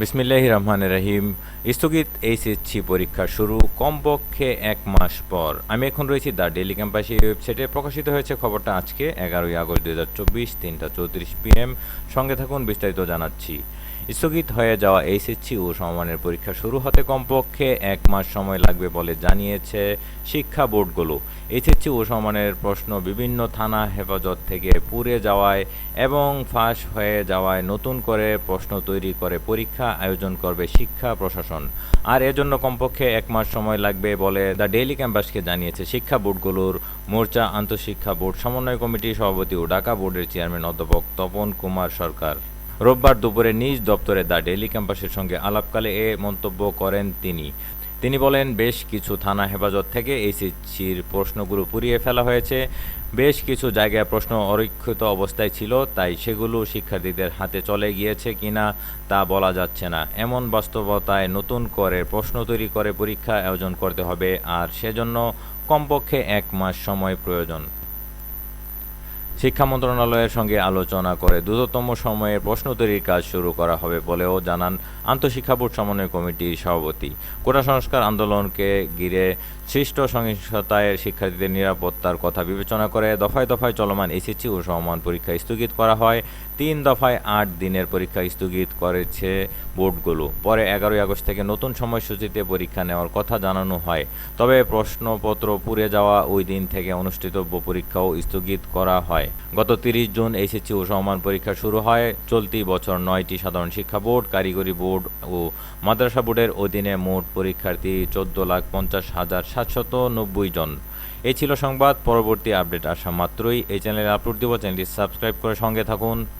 বিসমিল্লাহ রহমান রহিম স্থগিত এইচএসসি পরীক্ষা শুরু কমপক্ষে এক মাস পর। আমি এখন রয়েছি দ্য ডেলি ক্যাম্পাসি ওয়েবসাইটে। প্রকাশিত হয়েছে খবরটা আজকে, এগারোই আগস্ট দু হাজার চব্বিশ, তিনটা চৌত্রিশ পিএম সঙ্গে থাকুন, বিস্তারিত জানাচ্ছি। স্থগিত হয়ে যাওয়া এইচএসসি ও সমমানের পরীক্ষা শুরু হতে কমপক্ষে এক মাস সময় লাগবে বলে জানিয়েছে শিক্ষা বোর্ডগুলো। এইচএসসি ও সমমানের প্রশ্ন বিভিন্ন থানা হেফাজত থেকে পুড়ে যাওয়ায় এবং ফাঁস হয়ে যাওয়ায় নতুন করে প্রশ্ন তৈরি করে পরীক্ষা আয়োজন করবে শিক্ষা প্রশাসন। আর এজন্য কমপক্ষে এক মাস সময় লাগবে বলে দ্য ডেইলি ক্যাম্পাসকে জানিয়েছে শিক্ষা বোর্ডগুলোর মোর্চা আন্তঃশিক্ষা বোর্ড, সমন্বয় কমিটির সভাপতি ও ঢাকা বোর্ডের চেয়ারম্যান অধ্যাপক তপন কুমার সরকার। রোববার দুপুরে নিজ দপ্তরে দ্য ডেইলি ক্যাম্পাসের সঙ্গে আলাপকালে এ মন্তব্য করেন তিনি। তিনি বলেন, বেশ কিছু থানা হেফাজত থেকে এইচএসসির প্রশ্নগুলো পুড়িয়ে ফেলা হয়েছে। বেশ কিছু জায়গায় প্রশ্ন অরক্ষিত অবস্থায় ছিল, তাই সেগুলো শিক্ষার্থীদের হাতে চলে গিয়েছে কিনা তা বলা যাচ্ছে না। এমন বাস্তবতায় নতুন করে প্রশ্ন তৈরি করে পরীক্ষা আয়োজন করতে হবে, আর সেজন্য কমপক্ষে এক মাস সময় প্রয়োজন। শিক্ষা মন্ত্রণালয়ের সঙ্গে আলোচনা করে দ্রুততম সময়ে প্রশ্ন তৈরির কাজ শুরু করা হবে বলেও জানান আন্তঃশিক্ষা বোর্ড সমন্বয় কমিটির সভাপতি। কোটা সংস্কার আন্দোলনকে ঘিরে সৃষ্ট সহিংসতায় শিক্ষার্থীদের নিরাপত্তার কথা বিবেচনা করে দফায় দফায় চলমান এসএসসি ও সমমান পরীক্ষা স্থগিত করা হয়। তিন দফায় আট দিনের পরীক্ষা স্থগিত করেছে বোর্ডগুলো। পরে এগারোই আগস্ট থেকে নতুন সময়সূচিতে পরীক্ষা নেওয়ার কথা জানানো হয়। তবে প্রশ্নপত্র পুড়ে যাওয়া ওই দিন থেকে অনুষ্ঠিতব্য পরীক্ষাও স্থগিত করা হয়। গত তিরিশ জুন এসএসসি ও সমমান পরীক্ষা শুরু হয়। চলতি বছর নয়টি সাধারণ শিক্ষা বোর্ড, কারিগরি বোর্ড ও মাদ্রাসা বোর্ডের অধীনে মোট পরীক্ষার্থী চোদ্দ লাখ পঞ্চাশ হাজার সাতশত নব্বই জন। এই ছিল সংবাদ। পরবর্তী আপডেট আসা মাত্রই। এই চ্যানেলে আপলোড দিব। চ্যানেলটি সাবস্ক্রাইব করে সঙ্গে থাকুন।